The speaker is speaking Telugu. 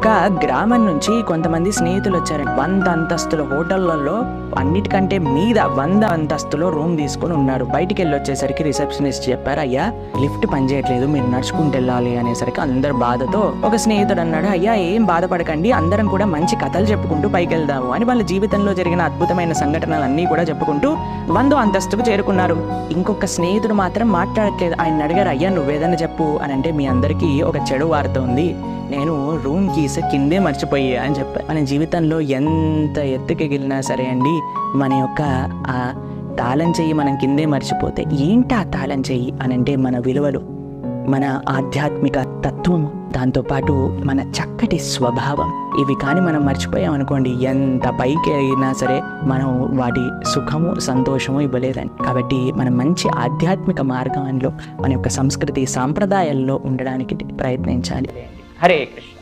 ఒక గ్రామం నుంచి కొంతమంది స్నేహితులు వచ్చారు. వంద అంతస్తుల హోటళ్ళలో అన్నిటికంటే మీద వంద అంతస్తులో రూమ్ తీసుకొని ఉన్నారు. బయటికి వెళ్ళి వచ్చేసరికి రిసెప్షనిస్ట్ చెప్పారు అయ్యా లిఫ్ట్ పనిచేయట్లేదు మీరు నడుచుకుంటూ వెళ్ళాలి అనేసరికి అందరు బాధతో ఒక స్నేహితుడు అన్నాడు అయ్యా ఏం బాధపడకండి అందరం కూడా మంచి కథలు చెప్పుకుంటూ పైకి వెళ్దాము అని వాళ్ళ జీవితంలో జరిగిన అద్భుతమైన సంఘటనలు అన్నీ కూడా చెప్పుకుంటూ వందో అంతస్తుకు చేరుకున్నారు. ఇంకొక స్నేహితుడు మాత్రం మాట్లాడట్లేదు. ఆయన అడిగారు అయ్యా నువ్వేదన్నా చెప్పు అని అంటే మీ అందరికీ ఒక చెడు వార్త ఉంది. నేను రూమ్ కీస్ కిందే మర్చిపోయి అని చెప్పాను మన జీవితంలో ఎంత ఎత్తుకి సరే అండి మన యొక్క ఆ తాళం చెయ్యి మనం కిందే మర్చిపోతే ఏంటి ఆ తాళం చెయ్యి అని అంటే మన విలువలు మన ఆధ్యాత్మిక తత్వం దాంతోపాటు మన చక్కటి స్వభావం. ఇవి కానీ మనం మర్చిపోయాం అనుకోండి ఎంత పైకి అయినా సరే మనం వాటి సుఖము సంతోషము ఇవ్వలేదండి. కాబట్టి మనం మంచి ఆధ్యాత్మిక మార్గంలో మన యొక్క సంస్కృతి సాంప్రదాయాల్లో ఉండడానికి ప్రయత్నించాలి. हरे कृष्ण।